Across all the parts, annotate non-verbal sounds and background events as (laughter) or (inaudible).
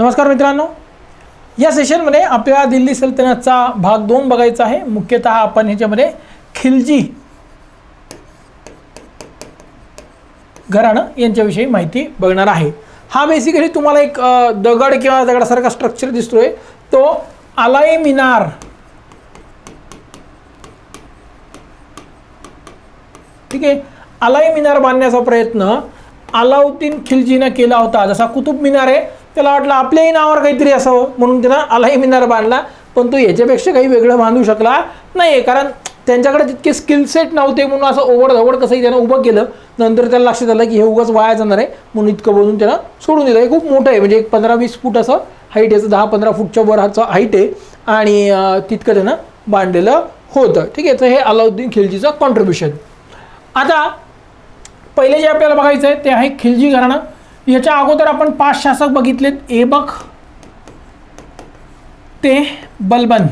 नमस्कार मित्रांनो. या सेशनमध्ये आपल्याला दिल्ली सल्तनतचा भाग दोन बघायचा आहे. मुख्यतः आपण ह्याच्यामध्ये खिलजी घराणं यांच्याविषयी माहिती बघणार आहे. हा बेसिकली तुम्हाला एक दगड किंवा दगडासारखा स्ट्रक्चर दिसतोय. तो अलाई मिनार ठीक आहे? अलाई मिनार बांधण्याचा प्रयत्न अलाउद्दीन खिलजीनं केला होता. जसा कुतुब मिनार आहे त्याला वाटलं आपल्याही नावावर काहीतरी असावं म्हणून त्यानं अलाई मिनार बांधला. पण तो याच्यापेक्षा काही वेगळं बांधू शकला नाही कारण त्यांच्याकडे तितके स्किल सेट नव्हते म्हणून असं ओवड धवड कसंही त्यानं उभं केलं. नंतर त्याला लक्षात आलं की हे उगाच वाया जाणार आहे म्हणून इतकं बोलून त्यानं सोडून दिलं. हे खूप मोठं आहे. म्हणजे एक पंधरा वीस फूट असं हाईट याचं दहा पंधरा फूटच्या वर हाचं हाईट आहे. आणि तितकं त्यानं बांधलेलं होतं. ठीक आहे. तर हे अलाउद्दीन खिलजीचं कॉन्ट्रीब्युशन आता पहिले जे आपल्याला बघायचं आहे ते आहे खिलजी घराणं. याच्या अगोदर आपण पाच शासक बघितलेत. एबक ते बलबन.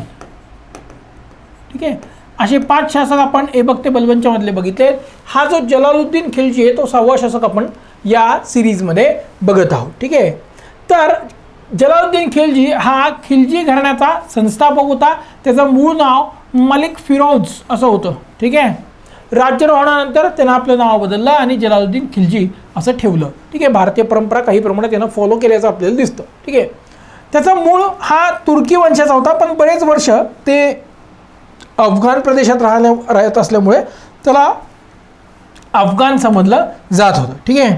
ठीक आहे? असे पाच शासक आपण एबक ते बलबनच्या मधले बघितले हा जो जलालुद्दीन खिलजी आहे तो सहावा शासक आपण या सिरीजमध्ये बघत आहोत. ठीक आहे? तर जलालुद्दीन खिलजी हा खिलजी घराण्याचा संस्थापक होता. त्याचं मूळ नाव मलिक फिरोज असं होतं. ठीक आहे? राज्यरोहणानंतर त्यानं आपलं नाव बदललं आणि जलालुद्दीन खिलजी असं ठेवलं. ठीक आहे भारतीय परंपरा काही प्रमाणात त्यानं फॉलो केल्याचं आपल्याला दिसतं. ठीक आहे. त्याचा मूळ हा तुर्की वंशाचा होता पण बरेच वर्ष ते अफगाण प्रदेशात राहण्या राहत असल्यामुळे त्याला अफगाण समजलं जात होतं. ठीक आहे.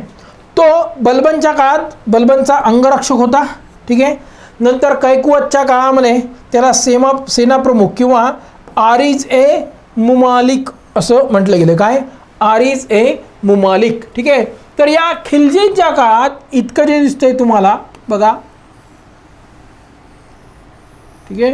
तो बलबनच्या काळात बलबनचा अंगरक्षक होता. ठीक आहे. नंतर कैकुवतच्या काळामध्ये त्याला सेमा सेनाप्रमुख किंवा आरिज ए मुमालिक असं म्हटलं गेलं. काय? आर इज ए मुमालिक ठीक आहे? तर या खिलजीच्या काळात इतकं जे दिसतंय तुम्हाला बघा. ठीक आहे?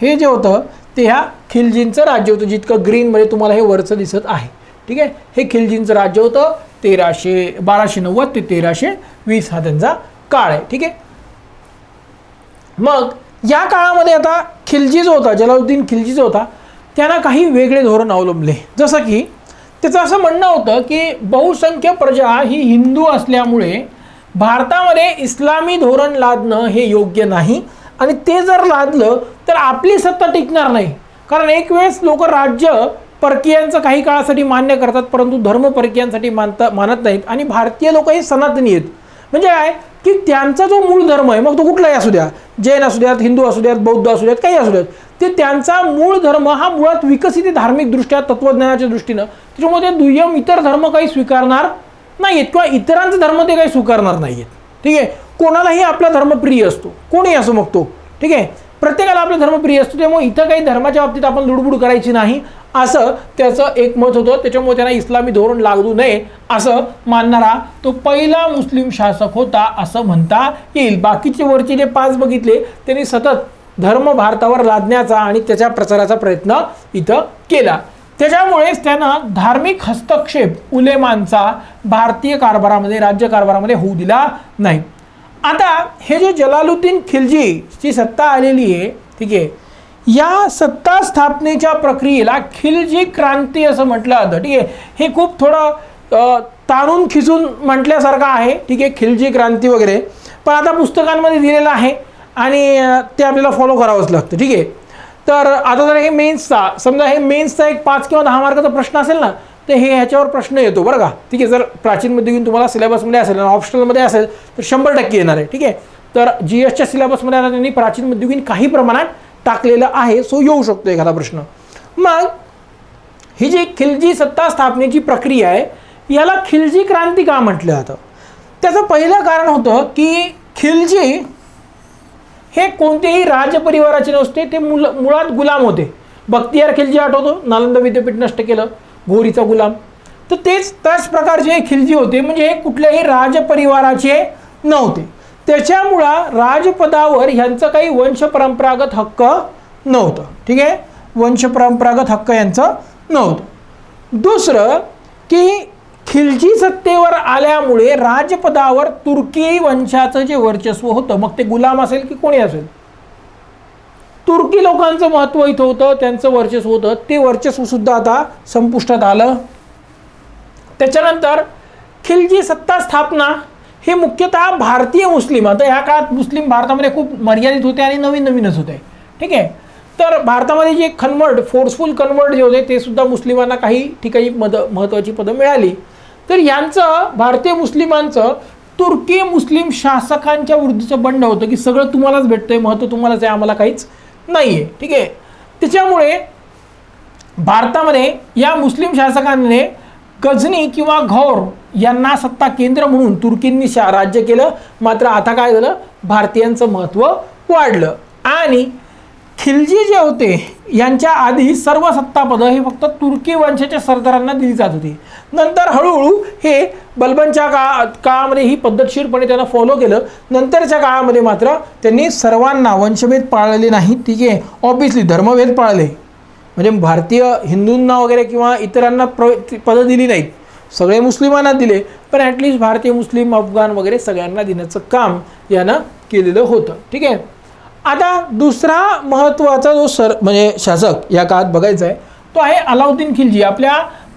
हे जे होतं ते ह्या खिलजींचं राज्य होतं जितकं ग्रीनमध्ये तुम्हाला हे वरचं दिसत आहे. ठीक आहे? हे खिलजींचं राज्य होतं तेराशे बाराशे नव्वद ते तेराशे वीस हा त्यांचा काळ आहे. ठीक आहे? मग या काळामध्ये आता खिलजी जो होता जलाउद्दीन खिलजी जो होता त्यानं काही वेगळे धोरण अवलंबले. जसं की त्याचं असं म्हणणं होतं की बहुसंख्य प्रजा ही हिंदू असल्यामुळे भारतामध्ये इस्लामी धोरण लादणं हे योग्य नाही. आणि ते जर लादलं तर आपली सत्ता टिकणार नाही. कारण एक वेळेस लोक राज्य परकीयांचं काही काळासाठी मान्य करतात परंतु धर्म परकीयांसाठी मानता मानत नाहीत. आणि भारतीय लोक हे सनातनी आहेत. म्हणजे काय? की त्यांचा जो मूळ धर्म आहे मग तो कुठलाही असू द्या जैन असू द्यात हिंदू असू द्यात बौद्ध असू द्यात काही असू द्यात ते त्यांचा मूळ धर्म हा मुळात विकसित धार्मिकदृष्ट्या तत्वज्ञानाच्या दृष्टीनं त्याच्यामुळे ते दुय्यम इतर धर्म काही स्वीकारणार नाहीत किंवा इतरांचा धर्म ते काही स्वीकारणार नाहीत ठीक आहे? कोणालाही आपला धर्म प्रिय असतो. कोणी असो मग तो ठीक आहे? प्रत्येकाला आपला धर्म प्रिय असतो त्यामुळे इथं काही धर्माच्या बाबतीत आपण लुडबुड करायची नाही. असं त्याचं एक मत होतं त्याच्यामुळे त्यांना इस्लामी धोरण लागू नये असं मानणारा तो पहिला मुस्लिम शासक होता असं म्हणता येईल. बाकीचे वरचे जे पाच बघितले त्यांनी सतत धर्म भारतावर लादण्याचा आणि त्याच्या प्रचाराचा प्रयत्न इथं केला. त्याच्यामुळेच त्यांना धार्मिक हस्तक्षेप उलेमांचा भारतीय कारभारामध्ये राज्य कारभारामध्ये होऊ दिला नाही. आता हे जे जलालुद्दीन खिलजीची सत्ता आलेली आहे ठीक आहे या सत्ता स्थापनेच्या प्रक्रियेला खिलजी क्रांती असं म्हटलं जातं ठीक आहे. हे खूप थोडं ताणून खिचून म्हटल्यासारखं आहे ठीक आहे खिलजी क्रांती वगैरे. पण आता पुस्तकांमध्ये दिलेलं आहे आणि ते आपल्याला फॉलो करावंच लागतं ठीक आहे. तर आता जर हे मेन्सचा समजा हे मेन्सचा एक पाच किंवा दहा मार्काचा प्रश्न असेल ना तर हे ह्याच्यावर प्रश्न येतो बरं का. ठीक आहे जर प्राचीनमध्ये मध्ययुगीन तुम्हाला सिलेबसमध्ये असेल आणि ऑप्शनलमध्ये असेल तर शंभर टक्के येणार आहे. ठीक आहे? तर जी एसच्या सिलेबसमध्ये आता त्यांनी प्राचीनमध्ये मध्ययुगीन काही प्रमाणात टाकलेलं आहे सो येऊ शकतो एखादा प्रश्न. मग ही जी खिलजी सत्ता स्थापनेची प्रक्रिया आहे याला खिलजी क्रांती का म्हटलं जातं? त्याचं पहिलं कारण होतं की खिलजी हे कोणतेही राजपरिवाराचे नसते ते मुल मुळात गुलाम होते. बख्तियार खिलजी आठवतो? नालंदा विद्यापीठ नष्ट केलं. गोरीचा गुलाम. तर तेच त्याच प्रकारचे हे खिलजी होते. म्हणजे हे कुठल्याही राजपरिवाराचे नव्हते. त्याच्यामुळं राजपदावर ह्यांचं काही वंशपरंपरागत हक्क नव्हतं. ठीक आहे? वंशपरंपरागत हक्क यांचं नव्हतं. दुसरं की खिलजी सत्तेवर आल्यामुळे राजपदावर तुर्की वंशाचं जे वर्चस्व होतं मग ते गुलाम असेल की कोणी असेल? तुर्की लोकांचं महत्त्व इथं होतं त्यांचं वर्चस्व होतं. ते वर्चस्व सुद्धा आता संपुष्टात आलं. त्याच्यानंतर खिलजी सत्ता स्थापना हे मुख्यतः भारतीय मुस्लिम आता ह्या काळात मुस्लिम भारतामध्ये खूप मर्यादित होते आणि नवीन नवीनच होते. ठीक आहे? तर भारतामध्ये जे कन्वर्ट फोर्सफुल कन्वर्ट जे होते ते सुद्धा मुस्लिमांना काही ठिकाणी मद महत्त्वाची पदं मिळाली. तर यांचं भारतीय मुस्लिमांचं तुर्की मुस्लिम शासकांच्या विरुद्धचं बंड होतं की सगळं तुम्हालाच भेटतंय महत्त्व तुम्हालाच आहे आम्हाला काहीच नाही आहे ठीक आहे? त्याच्यामुळे भारतामध्ये या मुस्लिम शासकांनी गझनी किंवा घौर यांना सत्ता केंद्र म्हणून तुर्कींनी शा राज्य केलं. मात्र आता काय झालं? भारतीयांचं महत्त्व वाढलं. आणि खिलजी जे होते यांच्या आधी सर्व सत्तापदं हे फक्त तुर्की वंशाच्या सरदारांना दिली जात होती. नंतर हळूहळू हे बलबनच्या काळा काळामध्ये ही पद्धतशीरपणे त्यांना फॉलो केलं. नंतरच्या काळामध्ये मात्र त्यांनी सर्वांना वंशभेद पाळलेले नाही. ठीक? आहे ऑब्विसली धर्मभेद पाळले. म्हणजे भारतीय हिंदूंना वगैरे किंवा इतरांना प्र पदं दिली नाहीत. सगळे मुस्लिमांना दिले. पण ॲटलिस्ट भारतीय मुस्लिम अफगाण वगैरे सगळ्यांना देण्याचं काम यानं केलेलं होतं. ठीक? आहे आता दुसरा महत्त्वाचा जो सर म्हणजे शासक या काळात बघायचा आहे तो आहे अलाउद्दीन खिलजी. आपल्या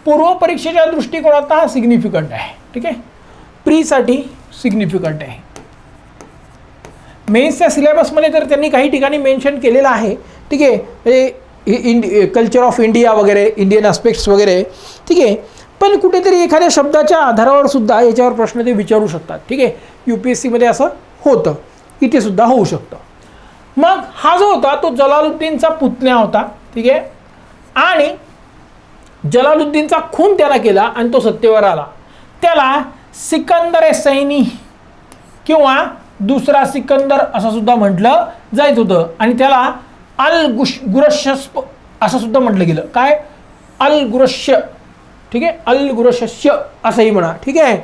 पूर्व परीक्षेच्या दृष्टिकोनात हा सिग्निफिकंट आहे. ठीक आहे? प्रीसाठी सिग्निफिकंट आहे. मेन्सच्या सिलेबसमध्ये तर त्यांनी काही ठिकाणी मेन्शन केलेलं आहे. ठीक आहे? म्हणजे इंडि कल्चर ऑफ इंडिया वगैरे इंडियन आस्पेक्ट्स वगैरे. ठीक आहे? पण कुठेतरी एखाद्या शब्दाच्या आधारावर सुद्धा याच्यावर प्रश्न ते विचारू शकतात. ठीक आहे? यू पी एस सीमध्ये असं होतं. इथे सुद्धा होऊ शकतं. मग हा जो होता तो जलालुद्दीनचा पुतण्या होता ठीक आहे? आणि जलालुद्दीनचा खून त्याला केला आणि तो सत्तेवर आला. त्याला सिकंदर ए सैनी किंवा दुसरा सिकंदर असं सुद्धा म्हटलं जायचं होतं. आणि त्याला अल गुश गुरशस्प असं सुद्धा म्हटलं गेलं. काय? अल गुरश्य ठीक आहे? अल गुरशस्य असंही म्हणा ठीक आहे?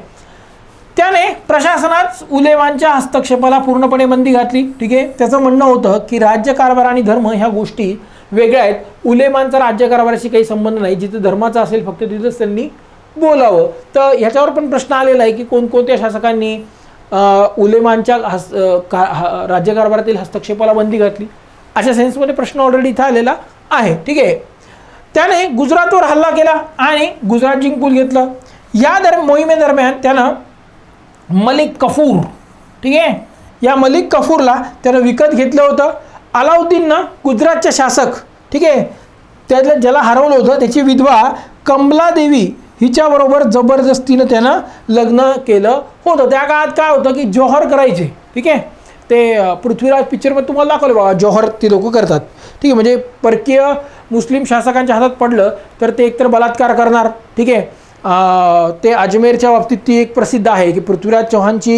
त्याने प्रशासनात उलेमांच्या हस्तक्षेपाला पूर्णपणे बंदी घातली. ठीक आहे? त्याचं म्हणणं होतं की राज्यकारभार आणि धर्म ह्या गोष्टी वेगळ्या आहेत. उलेमांचा राज्यकारभाराशी काही संबंध नाही. जिथे धर्माचा असेल फक्त तिथंच त्यांनी बोलावं. तर ह्याच्यावर पण प्रश्न आलेला आहे की कोणकोणत्या शासकांनी उलेमांच्या हस का राज्यकारभारातील हस्तक्षेपाला बंदी घातली? अशा सेन्समध्ये प्रश्न ऑलरेडी इथं आलेला आहे. ठीक आहे? त्याने गुजरातवर हल्ला केला आणि गुजरात जिंकून घेतलं. या दर मोहिमेदरम्यान त्यानं मलिक कफूर. ठीक आहे? या मलिक कफूरला त्यानं विकत घेतलं होतं. अलाउद्दीननं गुजरातचे शासक ठीक आहे? त्यातलं ज्याला हरवलं होतं त्याची विधवा कमला देवी हिच्याबरोबर जबरदस्तीनं त्यानं लग्न केलं होतं. त्या काळात काय होतं की जौहर करायचे ठीक आहे? ते पृथ्वीराज पिक्चरमध्ये तुम्हाला दाखवलं बाबा जौहर ती लोकं करतात. ठीक आहे? म्हणजे परकीय मुस्लिम शासकांच्या हातात पडलं तर ते एकतर बलात्कार करणार ठीक आहे? ते अजमेरच्या बाबतीत ती एक प्रसिद्ध आहे की पृथ्वीराज चौहानची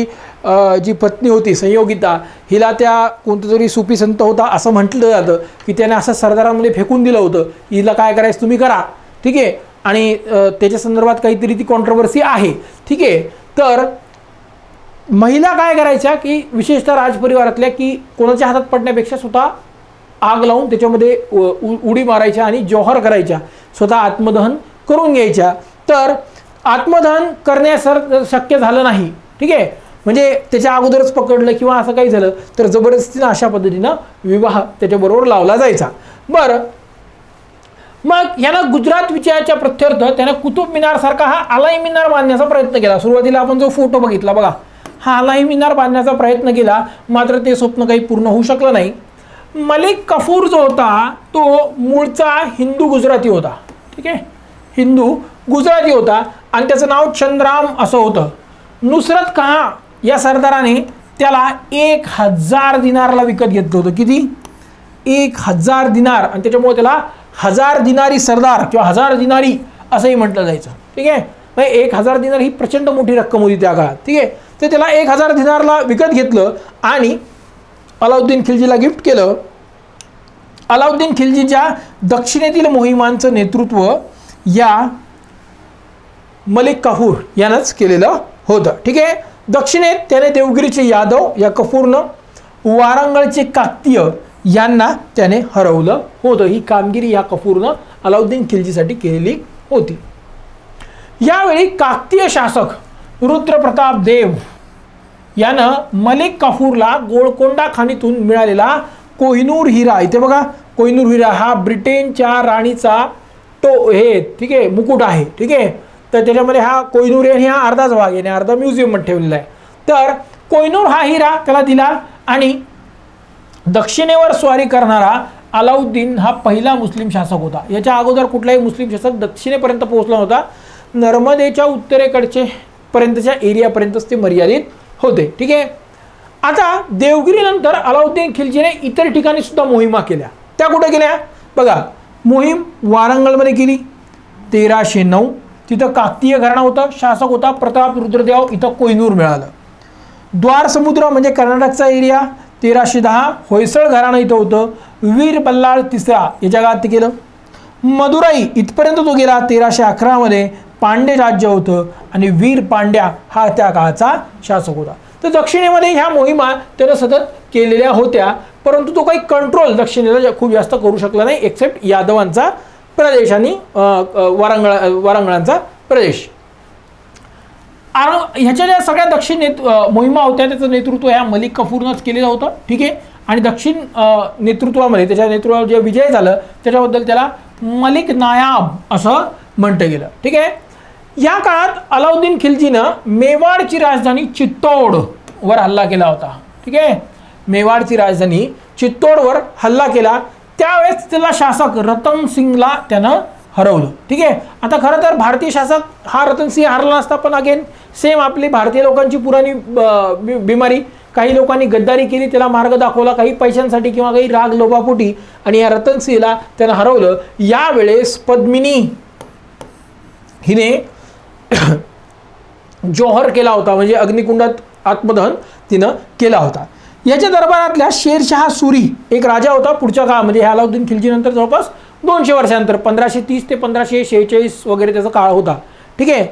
जी पत्नी होती संयोगिता हिला त्या कोणतं तरी सुपी संत होता असं म्हटलं जातं की त्याने असं सरदारांमध्ये फेकून दिलं होतं हिला काय करायचं तुम्ही करा ठीक आहे? आणि त्याच्या संदर्भात काहीतरी ती कॉन्ट्रोवर्सी आहे ठीक आहे? तर महिला काय करायच्या की विशेषतः राजपरिवारातल्या की कोणाच्या हातात पडण्यापेक्षा स्वतः आग लावून त्याच्यामध्ये उ- उडी मारायच्या आणि जोहर करायच्या स्वतः आत्मदहन करून घ्यायच्या. तर आत्मदहन करण्यासर शक्य झालं नाही. ठीक आहे? म्हणजे त्याच्या अगोदरच पकडलं किंवा असं काही झालं तर जबरदस्तीनं अशा पद्धतीनं विवाह त्याच्याबरोबर लावला जायचा. बरं. मग यांना गुजरात विजयाच्या प्रत्यर्थ त्यानं कुतुब मिनारसारखा हा अलाई मिनार बांधण्याचा प्रयत्न केला. सुरुवातीला आपण जो फोटो बघितला बघा हा अलाई मिनार बांधण्याचा प्रयत्न केला मात्र ते स्वप्न काही पूर्ण होऊ शकलं नाही. मलिक कफूर जो होता तो मूळचा हिंदू गुजराती होता. ठीक आहे? हिंदू गुजराती होता आणि त्याचं नाव चंद्राम असं होतं. नुसरत कहा या सरदाराने त्याला एक हजार दिनारला विकत घेतलं होतं. किती? एक हजार दिनार. आणि त्याच्यामुळे त्याला हजार दिनारी सरदार किंवा हजार दिनारी असंही म्हटलं जायचं. ठीक आहे? म्हणजे एक हजार दिनार ही प्रचंड मोठी रक्कम होती त्या काळात. ठीक आहे? ते त्याला एक हजार दिनारला विकत घेतलं आणि अलाउद्दीन खिलजीला गिफ्ट केलं. अलाउद्दीन खिलजीच्या दक्षिणेतील मोहिमांचं नेतृत्व या मलिक काहूर यानंच केलेलं होतं. ठीक आहे? दक्षिणेत त्याने देवगिरीचे यादव या कपूरनं वारंगळचे काकतीय यांना त्याने हरवलं होतं. ही कामगिरी या कपूरनं अलाउद्दीन खिलजीसाठी केलेली होती. यावेळी काकतीय शासक रुद्रप्रताप देव यानं मलिक काफूरला गोळकोंडा खाणीतून मिळालेला कोहिनूर हिरा. इथे बघा कोहिनूर हिरा हा ब्रिटेनच्या राणीचा तो हे ठीक आहे मुकुट आहे. ठीक आहे? तर त्याच्यामध्ये हा कोयनूर आणि हा अर्धाच भाग आहे अर्धा म्युझियममध्ये ठेवलेला आहे. तर कोयनूर हा हिरा त्याला दिला आणि दक्षिणेवर स्वारी करणारा अलाउद्दीन हा पहिला मुस्लिम शासक होता. याच्या अगोदर कुठलाही मुस्लिम शासक दक्षिणेपर्यंत पोहोचला होता नर्मदेच्या उत्तरेकडचे पर्यंतच्या एरियापर्यंतच ते मर्यादित होते. ठीक आहे? आता देवगिरीनंतर अलाउद्दीन खिलजीने इतर ठिकाणी सुद्धा मोहिमा केल्या. त्या कुठे केल्या? बघा मोहीम वारंगळमध्ये केली. तेराशे नऊ तिथं काकतीय घराणा होतं शासक होता प्रताप रुद्रदेव इथं कोयनूर मिळालं. द्वार समुद्र म्हणजे कर्नाटकचा एरिया तेराशे दहा होयसळ घराणं इथं होतं वीर बल्लाळ तिसरा याच्या काळात ते केलं. मदुराई इथपर्यंत तो गेला तेराशे अकरामध्ये पांडे राज्य होतं आणि वीर पांड्या हा त्या काळाचा शासक होता. तर दक्षिणेमध्ये ह्या मोहिमा त्यानं सतत केलेल्या होत्या परंतु तो काही कंट्रोल दक्षिणेला खूप जास्त करू शकला नाही एक्सेप्ट यादवांचा प्रदेश आणि अ, अ, वारंगळांचा प्रदेश. ह्याच्या ज्या सगळ्या दक्षिण नेत मोहिमा होत्या त्याचं नेतृत्व ह्या मलिक कफूरनंच केलेलं होतं ठीक आहे? आणि दक्षिण नेतृत्वामध्ये त्याच्या नेतृत्वावर जे विजय झालं त्याच्याबद्दल त्याला मलिक नायाब असं म्हटलं गेलं ठीक आहे? या काळात अलाउद्दीन खिलजीनं मेवाडची राजधानी चित्तोडवर हल्ला केला होता ठीक आहे? मेवाडची राजधानी चित्तोडवर हल्ला केला त्यावेळेस त्याला शासक रतन सिंगला त्यानं हरवलं. ठीक आहे? आता खरं तर भारतीय शासक हा रतन सिंह हरला नसता पण अगेन सेम आपली भारतीय लोकांची पुराणी बिमारी. काही लोकांनी गद्दारी केली त्याला मार्ग दाखवला काही पैशांसाठी किंवा काही राग लोभापोटी आणि या रतन सिंहला त्यानं हरवलं. यावेळेस पद्मिनी हिने (clears throat) जोहर केला होता म्हणजे अग्निकुंडात आत्मदहन तिनं केला होता. याच्या दरबारातल्या शेरशहा सुरी एक राजा होता पुढच्या काळामध्ये. ह्या अलाउद्दीन खिलजीनंतर जवळपास दोनशे वर्षानंतर पंधराशे तीस ते पंधराशे शेहेचाळीस वगैरे त्याचा काळ होता. ठीक आहे?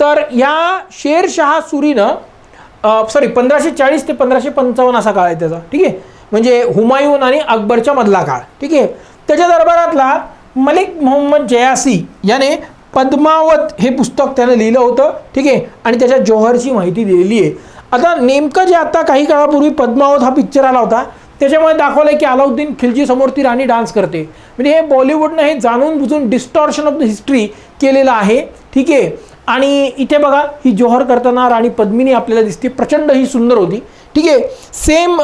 तर या शेरशहा सुरीनं सॉरी पंधराशे चाळीस ते पंधराशे पंचावन्न असा काळ आहे त्याचा. ठीक आहे? म्हणजे हुमायून आणि अकबरच्या मधला काळ. ठीक आहे? त्याच्या दरबारातला मलिक मोहम्मद जयासी याने पद्मावत हे पुस्तक त्यानं लिहिलं होतं. ठीक आहे? आणि त्याच्या जोहरची माहिती दिलेली आहे. आता नेमकं जे आता काही काळापूर्वी पद्मावत हा पिक्चर आला होता त्याच्यामुळे दाखवलं आहे की अलाउद्दीन खिलजीसमोर ती राणी डान्स करते. म्हणजे हे बॉलिवूडनं हे जाणून बुजून डिस्टॉर्शन ऑफ द हिस्ट्री केलेलं आहे. ठीक आहे? आणि इथे बघा ही जोहर करताना राणी पद्मिनी आपल्याला दिसते. प्रचंड ही सुंदर होती. ठीक आहे? सेम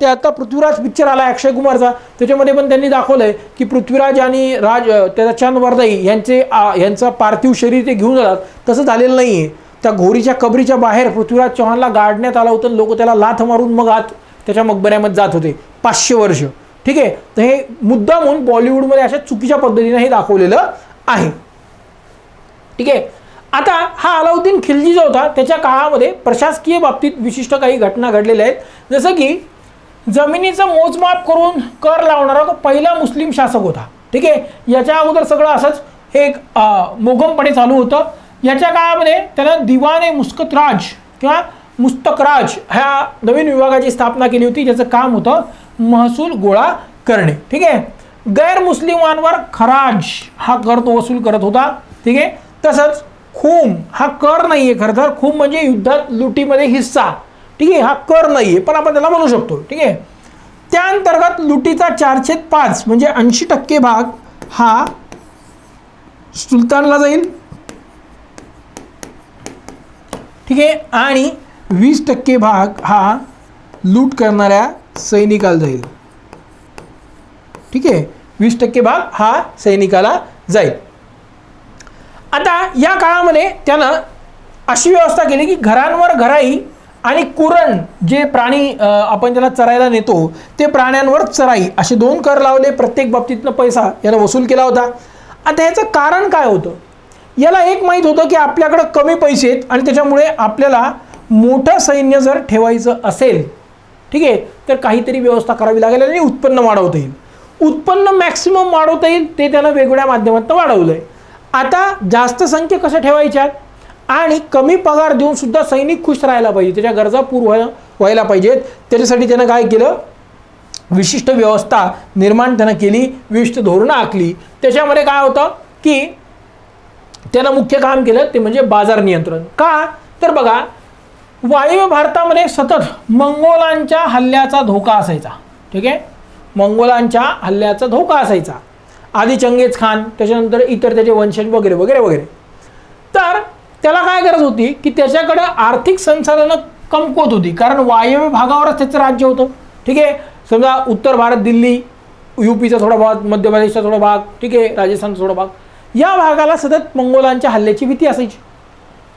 ते आता पृथ्वीराज पिक्चर आला अक्षय कुमारचा. त्याच्यामध्ये पण त्यांनी दाखवलं आहे की पृथ्वीराज आणि राज त्याचा चांद वरदाई यांचे यांचा पार्थिव शरीर ते घेऊन जातात. तसं झालेलं नाही आहे त्या घोरीच्या कबरीच्या बाहेर पृथ्वीराज चौहानला गाडण्यात आलं होतं. लोक त्याला लाथ मारून मग आत त्याच्या मकबऱ्यामध्ये जात होते. पाचशे वर्ष. ठीक आहे? तर हे मुद्दा म्हणून बॉलिवूडमध्ये अशा चुकीच्या पद्धतीने हे दाखवलेलं आहे. ठीक आहे? आता हा अलाउद्दीन खिलजी जो होता त्याच्या काळामध्ये प्रशासकीय बाबतीत विशिष्ट काही घटना घडलेल्या आहेत. जसं की जमिनीचं मोजमाप करून कर लावणारा तो पहिला मुस्लिम शासक होता. ठीक आहे? याच्या अगोदर सगळं असंच हे एक मोघमपणे चालू होतं. याच्या काळामध्ये त्यानं दिवाने मुस्कतराज किंवा मुस्तकराज ह्या नवीन विभागाची स्थापना केली होती ज्याचं काम होतं महसूल गोळा करणे. ठीक आहे? गैरमुस्लिमांवर खराज हा कर तो वसूल करत होता. ठीक आहे? तसंच खूम हा कर नाही आहे खरं तर. खूम म्हणजे युद्धात लुटीमध्ये हिस्सा. ठीक आहे? हा कर नाही आहे पण आपण त्याला म्हणू शकतो. ठीक आहे? त्या अंतर्गत लुटीचा चारशे पाच म्हणजे ऐंशी टक्के भाग हा सुलतानला जाईल. ठीक आहे? आणि वीस टक्के भाग हा लूट करणाऱ्या सैनिकाला जाईल. ठीक आहे? वीस टक्के भाग हा सैनिकाला जाईल. आता या काळामध्ये त्यानं अशी व्यवस्था केली की घरांवर घराई आणि कुरण जे प्राणी आपण त्याला चरायला नेतो ते प्राण्यांवर चराई असे दोन कर लावले. प्रत्येक बाबतीतनं पैसा यानं वसूल केला होता. आता ह्याचं कारण काय होतं? याला एक माहीत होतं की आपल्याकडं कमी पैसे आहेत आणि त्याच्यामुळे आपल्याला मोठं सैन्य जर ठेवायचं असेल ठीक आहे तर काहीतरी व्यवस्था करावी लागेल आणि उत्पन्न वाढवता येईल. उत्पन्न मॅक्सिमम वाढवता येईल ते त्यानं वेगवेगळ्या माध्यमातून वाढवलं आहे आता जास्त संख्या कशा ठेवायच्यात? आणि कमी पगार देऊन सुद्धा सैनिक खुश राहायला पाहिजे त्याच्या गरजा पूर्ण व्हायला व्हायला पाहिजेत. त्याच्यासाठी त्यानं काय केलं? विशिष्ट व्यवस्था निर्माण त्यानं केली विशिष्ट धोरणं आखली. त्याच्यामध्ये काय होतं की त्यानं मुख्य काम केलं ते म्हणजे बाजार नियंत्रण. का? तर बघा वायव्य भारतामध्ये सतत मंगोलांच्या हल्ल्याचा धोका असायचा. ठीक आहे? मंगोलांच्या हल्ल्याचा धोका असायचा. आधी चंगेज खान त्याच्यानंतर इतर त्याचे वंशज वगैरे वगैरे वगैरे. तर त्याला काय गरज होती? की त्याच्याकडं आर्थिक संसाधनं कमकुवत होती. कारण वायव्य भागावरच त्याचं राज्य होतं. ठीक आहे? समजा उत्तर भारत दिल्ली युपीचा थोडा भाग मध्य प्रदेशचा थोडा भाग ठीक आहे? राजस्थानचा थोडा भाग. या भागाला सतत मंगोलांच्या हल्ल्याची भीती असायची.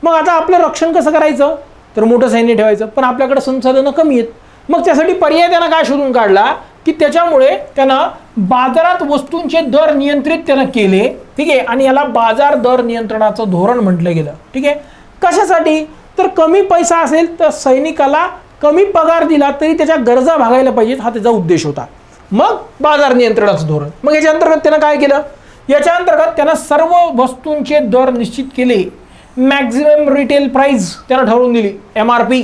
मग आता आपलं रक्षण कसं करायचं? तर मोठं सैन्य ठेवायचं. पण आपल्याकडे संसाधनं कमी आहेत. मग त्यासाठी पर्याय त्यानं काय शोधून काढला? की त्याच्यामुळे त्यांना बाजारात वस्तूंचे दर नियंत्रित त्यानं केले. ठीक आहे? आणि याला बाजार दर नियंत्रणाचं धोरण म्हटलं गेलं. ठीक आहे? कशासाठी? तर कमी पैसा असेल तर सैनिकाला कमी पगार दिला तरी त्याच्या गरजा भागायला पाहिजेत. हा त्याचा उद्देश होता. मग बाजार नियंत्रणाचं धोरण. मग याच्या अंतर्गत त्यानं काय केलं? याच्या अंतर्गत त्यांना सर्व वस्तूंचे दर निश्चित केले. मॅक्झिमम रिटेल प्राईज त्यांना ठरवून दिली. एम आर पी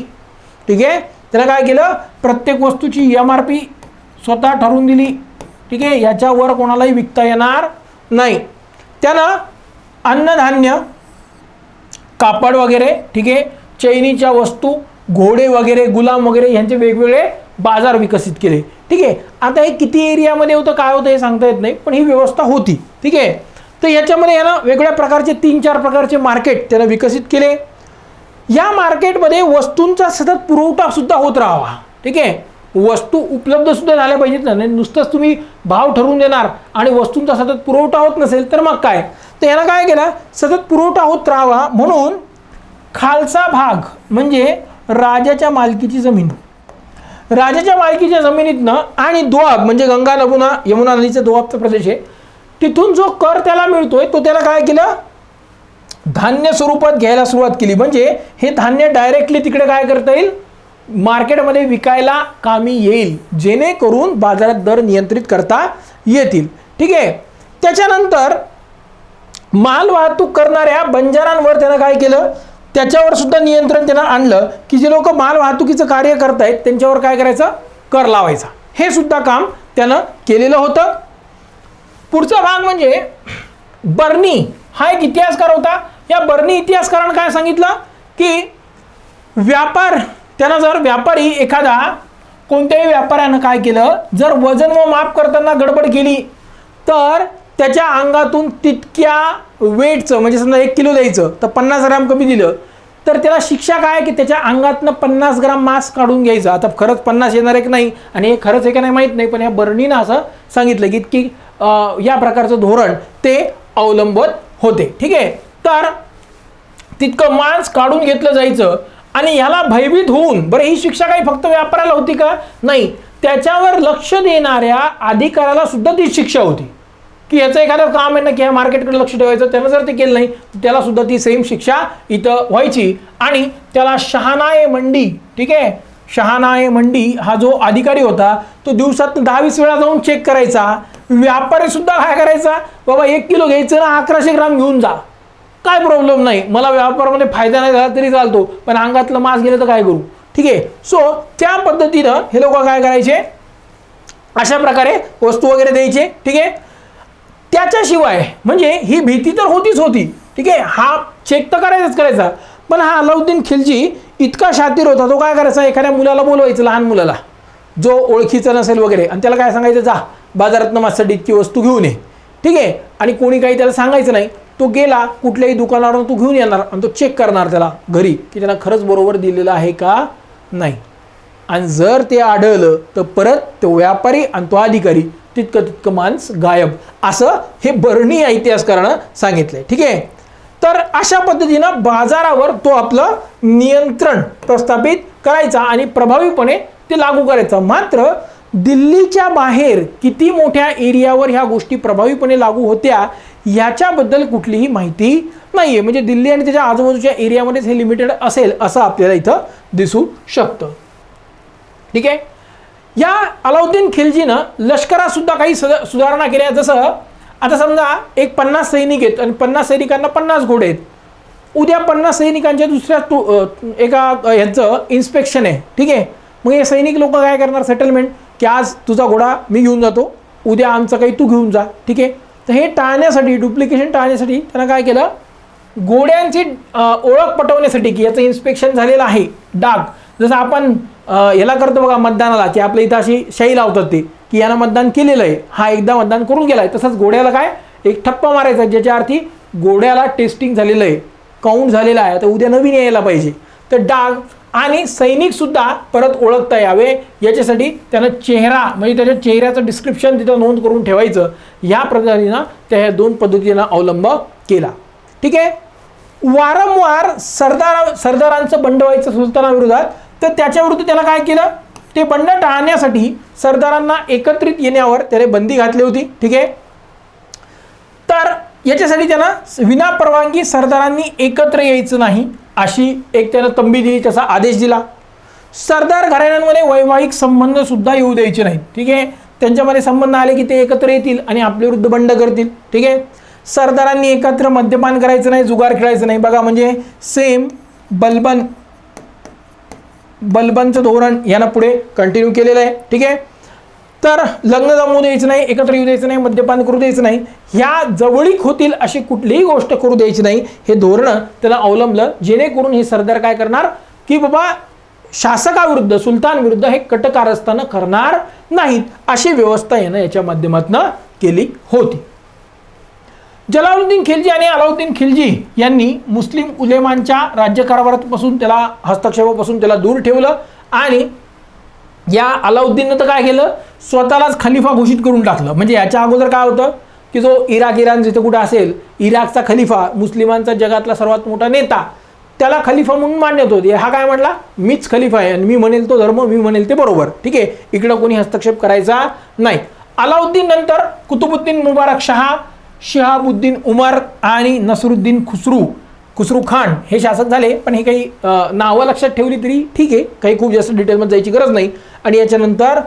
ठीक आहे? त्याला काय केलं? प्रत्येक वस्तूची एम आर पी स्वतः ठरवून दिली. ठीक आहे? याच्यावर कोणालाही विकता येणार नाही. त्यानं अन्नधान्य कापड वगैरे ठीक आहे? चैनीच्या वस्तू घोडे वगैरे गुलाम वगैरे यांचे वेगवेगळे बाजार विकसित केले. ठीक आहे? आता हे किती एरियामध्ये होतं काय होतं हे सांगता येत नाही पण ही व्यवस्था होती. ठीक आहे? तर याच्यामध्ये यानं वेगवेगळ्या प्रकारचे तीन चार प्रकारचे मार्केट त्यानं विकसित केले. या मार्केटमध्ये वस्तूंचा सतत पुरवठा सुद्धा होत राहावा. ठीक आहे? वस्तू उपलब्ध सुद्धा झाल्या पाहिजेत ना. नाही नुसतंच तुम्ही भाव ठरवून देणार आणि वस्तूंचा सतत पुरवठा होत नसेल तर मग काय? तर यानं काय केलं? सतत पुरवठा होत राहावा. म्हणून खालचा भाग म्हणजे राजाच्या मालकीची जमीन. राजाच्या मालकीच्या जमिनीतनं आणि दोआब म्हणजे गंगा नमुना यमुना नदीचा दोआबचा प्रदेश आहे तिथून जो कर त्याला मिळतोय तो त्याला काय केलं? धान्य स्वरूपात घ्यायला सुरुवात केली. म्हणजे हे धान्य डायरेक्टली तिकडे काय करता येईल? मार्केटमध्ये विकायला कामी येईल. जेणेकरून बाजारात दर नियंत्रित करता येतील. ठीक आहे? त्याच्यानंतर माल वाहतूक करणाऱ्या बंजारांवर त्यानं काय केलं? त्याच्यावर सुद्धा नियंत्रण त्यांना आणलं की जे लोक माल वाहतुकीचं कार्य आहेत त्यांच्यावर काय करायचं? कर लावायचा. हे सुद्धा काम त्यानं केलेलं होतं. पुढचा भाग म्हणजे बर्नी हा एक इतिहासकार होता. या बर्नी इतिहासकारानं काय सांगितलं? की व्यापार त्यानं जर व्यापारी एखादा कोणत्याही व्यापाऱ्यानं काय केलं? जर वजन व माप करताना गडबड केली तर त्याच्या अंगातून तितक्या वेटचं म्हणजे समजा एक किलो द्यायचं तर पन्नास ग्रॅम कमी दिलं तर त्याला शिक्षा काय की त्याच्या अंगातनं पन्नास ग्राम मांस काढून घ्यायचं? आता खरंच पन्नास येणार आहे की नाही आणि हे खरंच आहे का नाही माहीत नाही पण या बर्णीनं असं सांगितलं की की या प्रकारचं धोरण ते अवलंबत होते. ठीक आहे? तर तितकं मांस काढून घेतलं जायचं आणि ह्याला भयभीत होऊन बरं ही शिक्षा काही फक्त व्यापाराला होती का? नाही. त्याच्यावर लक्ष देणाऱ्या अधिकाऱ्याला सुद्धा ती शिक्षा होती. की याचं एखादं काम आहे ना की ह्या मार्केटकडे लक्ष ठेवायचं त्यानं जर ते केलं नाही त्याला सुद्धा ती सेम शिक्षा इथं व्हायची. आणि त्याला शहानाये मंडी ठीक आहे? शहानाये मंडी हा जो अधिकारी होता तो दिवसात दहा वीस वेळा जाऊन चेक करायचा. व्यापारी सुद्धा काय करायचा? बाबा एक किलो घ्यायचं ना अकराशे ग्राम घेऊन जा. काय प्रॉब्लेम नाही. मला व्यापारामध्ये फायदा नाही झाला तरी चालतो पण अंगातलं मास गेलं तर काय करू? ठीक आहे? सो त्या पद्धतीनं हे लोक काय करायचे? अशा प्रकारे वस्तू वगैरे द्यायचे ठीक आहे? त्याच्याशिवाय म्हणजे ही भीती तर होतीच होती. ठीक आहे? हा चेक तर करायचाच करायचा. पण हा अलाउद्दीन खिलजी इतका शातीर होता तो काय करायचा? एखाद्या मुलाला बोलवायचं लहान मुलाला. जो ओळखीचा नसेल वगैरे. आणि त्याला काय सांगायचं? जा बाजारातनं माझ्यासाठी इतकी वस्तू घेऊन ये. ठीक आहे? आणि कोणी काही त्याला सांगायचं नाही. तो गेला कुठल्याही दुकानावरून तो घेऊन येणार आणि तो चेक करणार त्याला घरी की त्याला खरंच बरोबर दिलेलं आहे का नाही. आणि जर ते आढळलं तर परत तो व्यापारी आणि तो अधिकारी तितकं तितकं माणस गायब. असं हे बर्णी या इतिहासकारानं सांगितलंय. ठीक आहे? तर अशा पद्धतीनं बाजारावर तो आपलं नियंत्रण प्रस्थापित करायचा आणि प्रभावीपणे ते लागू करायचं. मात्र दिल्लीच्या बाहेर किती मोठ्या एरियावर ह्या गोष्टी प्रभावीपणे लागू होत्या याच्याबद्दल कुठलीही माहिती नाही आहे म्हणजे दिल्ली आणि त्याच्या आजूबाजूच्या एरियामध्येच हे लिमिटेड असेल असं आपल्याला इथं दिसू शकतं. ठीक आहे? या अलाउद्दीन खिलजीनं लष्करात सुद्धा काही सद सुधारणा केल्या जसं आता समजा एक पन्नास सैनिक आहेत आणि पन्नास सैनिकांना पन्नास घोडे आहेत. उद्या पन्नास सैनिकांच्या दुसऱ्या तु एका ह्याचं इन्स्पेक्शन आहे. ठीक आहे? मग हे सैनिक लोक काय करणार? सेटलमेंट की आज तुझा घोडा मी घेऊन जातो. उद्या आमचं काही तू घेऊन जा. ठीक आहे? तर हे टाळण्यासाठी डुप्लिकेशन टाळण्यासाठी त्यांना काय केलं? घोड्यांची ओळख पटवण्यासाठी की याचं इन्स्पेक्शन झालेलं आहे. डाग. जसं आपण याला करतो बघा मतदानाला की आपल्या इथं अशी शाई लावतात ते की यानं मतदान केलेलं आहे. हा एकदा मतदान करून गेला आहे तसंच घोड्याला काय? एक ठप्पा मारायचा ज्याच्या अर्थी घोड्याला टेस्टिंग झालेलं आहे. काउंट झालेलं आहे. तर उद्या नवीन यायला पाहिजे. तर डाग आणि सैनिक सुद्धा परत ओळखता यावे. याच्यासाठी त्यानं चेहरा म्हणजे त्याच्या चेहऱ्याचं डिस्क्रिप्शन तिथं नोंद करून ठेवायचं. या पद्धतीनं त्या ह्या दोन पद्धतीनं अवलंब केला. ठीक आहे? वारंवार सरदार सरदारांचं बंड व्हायचं सुलतानाविरोधात तर त्याच्याविरुद्ध त्याला काय केलं? ते बंड टाळण्यासाठी सरदारांना एकत्रित येण्यावर त्याने बंदी घातली होती. ठीक आहे? तर याच्यासाठी त्यांना विना परवानगी सरदारांनी एकत्र यायचं नाही अशी एक त्यानं तंबी दिली त्याचा आदेश दिला. सरदार घराण्यांमध्ये वैवाहिक संबंधसुद्धा येऊ द्यायचे नाहीत. ठीक आहे? त्यांच्यामध्ये संबंध आले की ते एकत्र येतील आणि आपले विरुद्ध बंड करतील. ठीक आहे? सरदारांनी एकत्र मद्यपान करायचं नाही जुगार खेळायचं नाही. बघा म्हणजे सेम बलबन बलबनचं धोरण यानं पुढे कंटिन्यू केलेलं आहे. ठीक आहे? तर लग्न जमू द्यायचं नाही एकत्र येऊ द्यायचं नाही मद्यपान करू द्यायचं नाही ह्या जवळीक होतील अशी कुठलीही गोष्ट करू द्यायची नाही. हे धोरणं त्याला अवलंबलं जेणेकरून हे सरदार काय करणार? की बाबा शासकाविरुद्ध सुलतानविरुद्ध हे कटकारस्थानं करणार नाहीत अशी व्यवस्था यानं याच्या माध्यमातून केली होती. जलालुद्दीन खिलजी आणि अलाउद्दीन खिलजी यांनी मुस्लिम उलेमांच्या राज्यकारभारापासून त्याला हस्तक्षेपापासून त्याला दूर ठेवलं आणि या अलाउद्दीननं तर काय केलं? स्वतःलाच खलिफा घोषित करून टाकलं. म्हणजे याच्या अगोदर काय होतं? की जो इराक इराण जिथं कुठं असेल इराकचा खलिफा मुस्लिमांचा जगातला सर्वात मोठा नेता त्याला खलिफा म्हणून मान्यत होती. हा काय म्हटला? मीच खलिफा आहे आणि मी म्हणेल तो धर्म मी म्हणेल ते बरोबर. ठीक आहे? इकडं कोणी हस्तक्षेप करायचा नाही. अलाउद्दीन नंतर कुतुबुद्दीन मुबारक शहा शिहाबुद्दीन उमर आणि नसरुद्दीन खुसरू खुसरू खान हे शासक झाले पण हे काही नावं लक्षात ठेवली तरी ठीक आहे. काही खूप जास्त डिटेलमध्ये जायची गरज नाही. आणि याच्यानंतर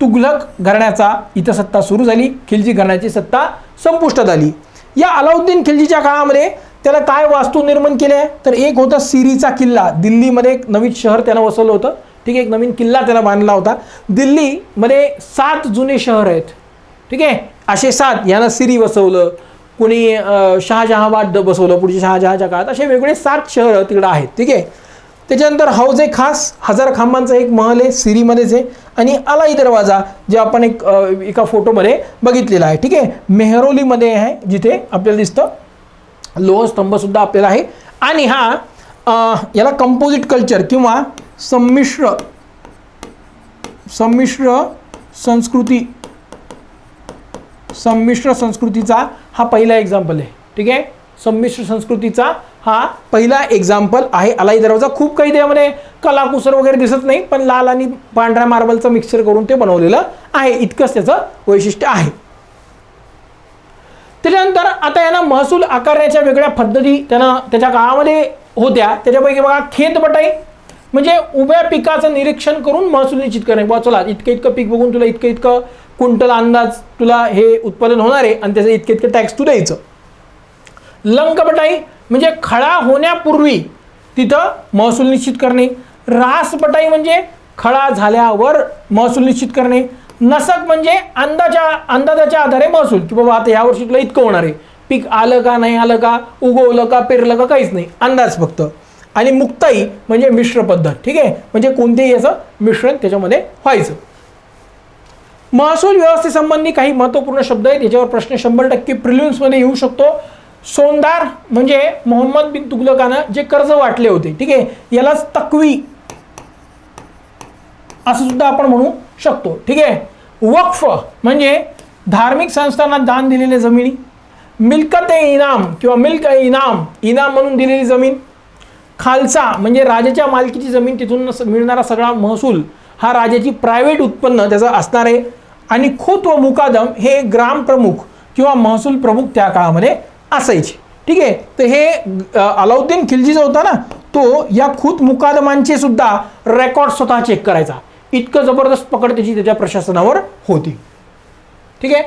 तुगलक तुघलक घराण्याचा इथं सत्ता सुरू झाली. खिलजी घराण्याची सत्ता संपुष्टात आली. या अलाउद्दीन खिलजीच्या काळामध्ये त्याला काय वास्तू निर्माण केले? तर एक होता सिरीचा किल्ला. दिल्लीमध्ये एक नवीन शहर त्यानं वसवलं होतं. ठीक आहे एक नवीन किल्ला त्याला बांधला होता. दिल्लीमध्ये सात जुने शहर आहेत. ठीक आहे असे सात यांना सिरी बसवलं कुणी शहाजहाबाद बसवलं पुढच्या शहाजहाच्या काळात असे वेगवेगळे सात शहरं तिकडं आहेत ठीक आहे? त्याच्यानंतर हौज ए खास हजार खांबांचा एक महल आहे सिरीमध्येच आहे आणि अलाई दरवाजा जे आपण एक एका फोटोमध्ये बघितलेला आहे ठीक आहे? मेहरोलीमध्ये आहे जिथे आपल्याला दिसतं लोह स्तंभसुद्धा आपल्याला आहे. आणि हा याला कंपोजिट कल्चर किंवा संमिश्र संमिश्र संस्कृती संमिश्र संस्कृतीचा हा पहिला एक्झाम्पल आहे. ठीक आहे? संमिश्र संस्कृतीचा हा पहिला एक्झाम्पल आहे. अलाई दरवाजा खूप काही त्यामध्ये कलाकुसर वगैरे दिसत नाही पण लाल आणि पांढऱ्या मार्बलचं मिक्सर करून ते बनवलेलं आहे. इतकंच त्याचं वैशिष्ट्य आहे. त्याच्यानंतर आता यांना महसूल आकारण्याच्या वेगळ्या पद्धती त्यानं त्याच्या काळामध्ये होत्या. त्याच्यापैकी बघा खेत बटाई म्हणजे उभ्या पिकाचं निरीक्षण करून महसूल निश्चित करणे. बुवा चला इतकं इतकं पीक बघून तुला इतकं इतकं कुंटल अंदाज तुला हे उत्पादन होणार आहे आणि त्याचं इतके इतकं टॅक्स तू द्यायचं. लंकपटाई म्हणजे खळा होण्यापूर्वी तिथं महसूल निश्चित करणे. रासपटाई म्हणजे खळा झाल्यावर महसूल निश्चित करणे. नसक म्हणजे अंदाजा अंदाजाच्या आधारे महसूल की बाबा आता यावर्षी तुला इतकं होणार आहे. पीक आलं का नाही आलं का उगवलं का पेरलं का काहीच नाही. अंदाज फक्त. आणि मुक्ताई म्हणजे मिश्र पद्धत ठीक आहे? म्हणजे कोणतेही याचं मिश्रण त्याच्यामध्ये व्हायचं. महसूल व्यवस्थेसंबंधी काही महत्त्वपूर्ण शब्द आहेत. याच्यावर प्रश्न शंभर टक्के प्रिलिम्समध्ये येऊ शकतो. सोनदार म्हणजे मोहम्मद बिन तुगलकानं जे कर्ज वाटले होते ठीक आहे? यालाच तकवी असं सुद्धा आपण म्हणू शकतो ठीक आहे? वक्फ म्हणजे धार्मिक संस्थांना दान दिलेल्या जमिनी. मिल्कत ए इनाम किंवा मिल्क ए इनाम इनाम म्हणून दिलेली जमीन. खालसा म्हणजे राजाच्या मालकीची जमीन तिथून मिळणारा सगळा महसूल हा राजाची प्रायव्हेट उत्पन्न त्याचं असणार आहे. आणि खुत व मुकादम हे ग्राम प्रमुख किंवा महसूल प्रमुख त्या काळामध्ये असायचे. ठीक आहे? तर हे अलाउद्दीन खिलजी जो होता ना तो या खुत मुकादमांचे सुद्धा रेकॉर्ड स्वतः चेक करायचा. इतकं जबरदस्त पकड त्याची त्याच्या प्रशासनावर होती. ठीक आहे?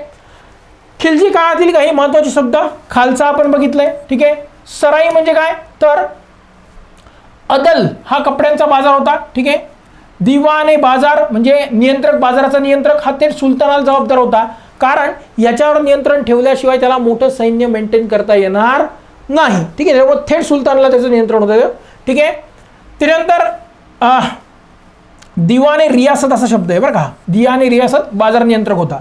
खिलजी काळातील काही महत्त्वाचे शब्द खालचा आपण बघितलंय. ठीक आहे? सराई म्हणजे काय? तर अदल हा कपड्यांचा बाजार होता. ठीक आहे? दिवाने बाजार म्हणजे नियंत्रक बाजाराचा नियंत्रक हा थेट सुलतानाला जबाबदार होता. कारण याच्यावर नियंत्रण ठेवल्याशिवाय त्याला मोठं सैन्य मेंटेन करता येणार नाही. ठीक आहे त्यामुळे थेट सुलतानला त्याचं नियंत्रण होतं. ठीक आहे? त्यानंतर दिवाने रियासत असा शब्द आहे बरं का. दिवाने रियासत बाजार नियंत्रक होता.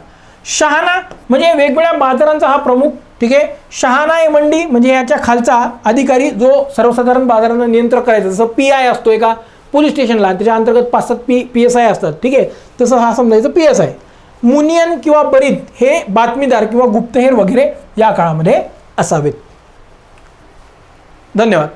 शहाणा म्हणजे वेगवेगळ्या बाजारांचा हा प्रमुख ठीक आहे? शहाणा ए मंडी म्हणजे याच्या खालचा अधिकारी जो सर्वसाधारण बाजारांना नियंत्रण करायचा जसं पी आय असतो एका पोलीस स्टेशनला त्याच्या अंतर्गत पाच सात पी पी एस आय असतात ठीक आहे? तसं हा समजायचं पी एस आय मुनियन किंवा बरीत हे बातमीदार किंवा गुप्तहेर वगैरे या काळामध्ये असावेत. धन्यवाद.